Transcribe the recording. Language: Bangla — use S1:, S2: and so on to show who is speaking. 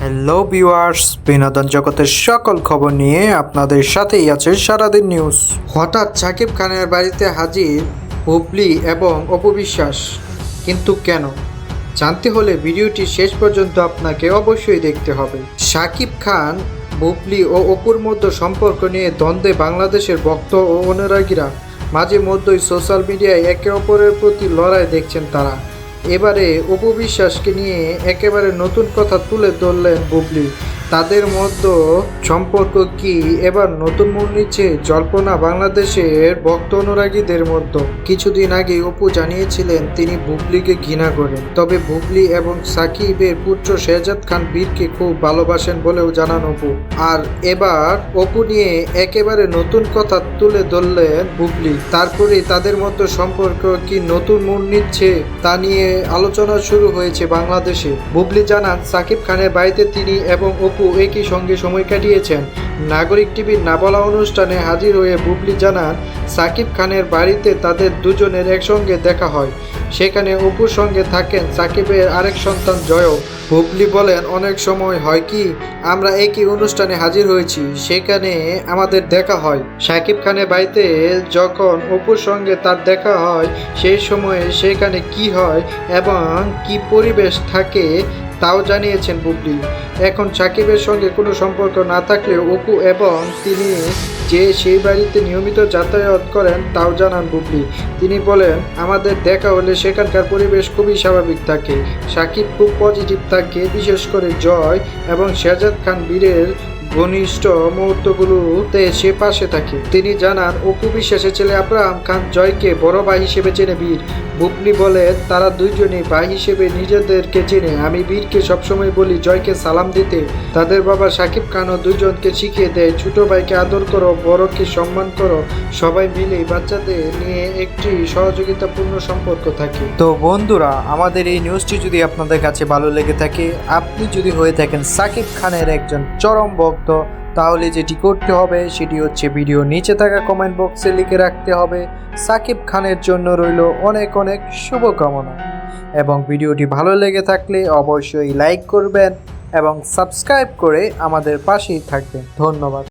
S1: হ্যালো ভিউয়ার্স বিনোদন জগতের সকল খবর নিয়ে আপনাদের সাথেই আছে সারাদিন নিউজ হঠাৎ সাকিব খানের বাড়িতে হাজির হুবলি এবং অপবিশ্বাস কিন্তু কেন? জানতে হলে ভিডিওটি শেষ পর্যন্ত আপনাকে অবশ্যই দেখতে হবে। সাকিব খান বুবলি ও অপুর মধ্যে সম্পর্ক নিয়ে দ্বন্দ্বে বাংলাদেশের ভক্ত ও অনুরাগীরা মাঝে মধ্যেই সোশ্যাল মিডিয়ায় একে অপরের প্রতি লড়াই দেখছেন তারা। এবারে অপবিশ্বাসকে নিয়ে একেবারে নতুন কথা তুলে ধরলেন বুবলি। তাদের মধ্যে সম্পর্ক কি? এবার নতুন মোড় নিচ্ছে জল্পনা বাংলাদেশের ভক্ত অনুরাগীদের মধ্যে। কিছুদিন আগে অপু জানিয়েছিলেন তিনি বুবলিকে ঘৃণা করেন। তবে বুবলি এবং সাকিবের পুত্র শেহজাদ খান বীরকে খুব ভালোবাসেন বলেও জানান অপু। আর এবার অপু নিয়ে একেবারে নতুন কথা তুলে ধরলেন বুবলি। তারপরে তাদের মধ্যে সম্পর্ক কি নতুন মোড় নিচ্ছে তা নিয়ে আলোচনা শুরু হয়েছে বাংলাদেশে। বুবলি জানান, সাকিব খানের বাড়িতে তিনি এবং অপু একই সঙ্গে সময় কাটিয়েছেন। নাগরিক টিভির না বলা অনুষ্ঠানে হাজির হয়ে বুবলি জানান, সাকিব খানের বাড়িতে তাদের দুজনের একসঙ্গে দেখা হয়। সেখানে অপুর সঙ্গে থাকেন সাকিবের আরেক সন্তান জয় বুবলি বলেন, অনেক সময় হয় কি, আমরা একই অনুষ্ঠানে হাজির হয়েছি, সেখানে আমাদের দেখা হয়। সাকিব খানের বাড়িতে যখন অপুর সঙ্গে তার দেখা হয়, সেই সময়ে সেখানে কি হয় এবং কি পরিবেশ থাকে তাও জানিয়েছেন বুবলি এখন সাকিবের সঙ্গে কোনো সম্পর্ক না থাকলেও অপু এবং তিনি যে সেই বাড়িতে নিয়মিত যাতায়াত করেন তাও জানান বুবলি তিনি বলেন, আমাদের দেখা হলে সেখানকার পরিবেশ খুবই স্বাভাবিক থাকে। সাকিব খুব পজিটিভ থাকে, বিশেষ করে জয় এবং শেহজাদ খান বীরের ঘনিষ্ঠ মুহূর্তগুলোতে সে পাশে থাকে। তিনি জানান অপু বিশ্বাসের ছেলে আব্রাহাম খান জয়কে বড় ভাই হিসেবে চেনে বীর। বুবলি বলেন তারা দুইজনই ভাই হিসেবে নিজেদেরকে চেনে। আমি বীরকে সবসময় বলি, জয়কে সালাম দিতে। তাদের বাবা সাকিব খানও দুজনকে শিখিয়ে দেয়, ছোট ভাইকে আদর করো, বড়কে সম্মান করো। সবাই মিলে বাচ্চাদের নিয়ে একটি সহযোগিতাপূর্ণ সম্পর্ক থাকে। তো বন্ধুরা, আমাদের এই নিউজটি যদি আপনাদের কাছে ভালো লেগে থাকে, আপনি যদি হয়ে থাকেন সাকিব খানের একজন চরম ভক্ত তাহলে যেটি করতে হবে সেটি হচ্ছে ভিডিও নিচে থাকা কমেন্ট বক্সে লিখে রাখতে হবে, সাকিব খানের জন্য রইল অনেক অনেক শুভকামনা। এবং ভিডিওটি ভালো লেগে থাকলে অবশ্যই লাইক করবেন এবং সাবস্ক্রাইব করে আমাদের পাশেই থাকবেন। ধন্যবাদ।